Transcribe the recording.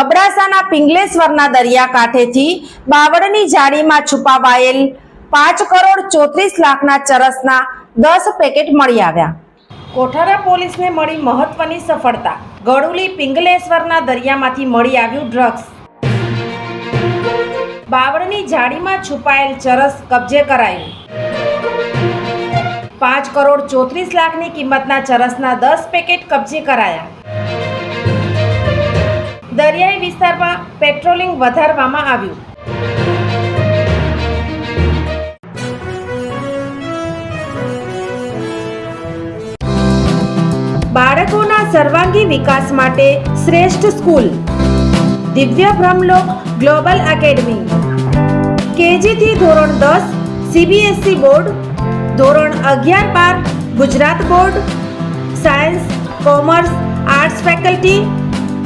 અબડાસાના પિંગલેશ્વરના દરિયાકાંઠેથી બાવળની જાળીમાં છુપાવાયેલ પાંચ કરોડ ચોત્રીસ લાખના ચરસના દસ પેકેટ મળી આવ્યા. કોઠારા પોલીસને મળી મહત્વની સફળતા. ગળુલી પિંગલેશ્વરના દરિયામાંથી મળી આવ્યું ડ્રગ્સ. બાવળની જાળીમાં છુપાયેલ ચરસ કબજે કરાયું. પાંચ કરોડ ચોત્રીસ લાખની કિંમતના ચરસના દસ પેકેટ કબજે કરાયા. દરિયાઈ વિસ્તારમાં પેટ્રોલિંગ વધારવામાં આવ્યું. બાળકોના સર્વાંગી વિકાસ માટે શ્રેષ્ઠ સ્કૂલ. દિવ્ય બ્રહ્મલોક ગ્લોબલ એકેડમી. કેજીથી ધોરણ દસ, સીબીએસઈ બોર્ડ. ધોરણ અગિયાર બાર, Gujarat board. Science, commerce, arts faculty.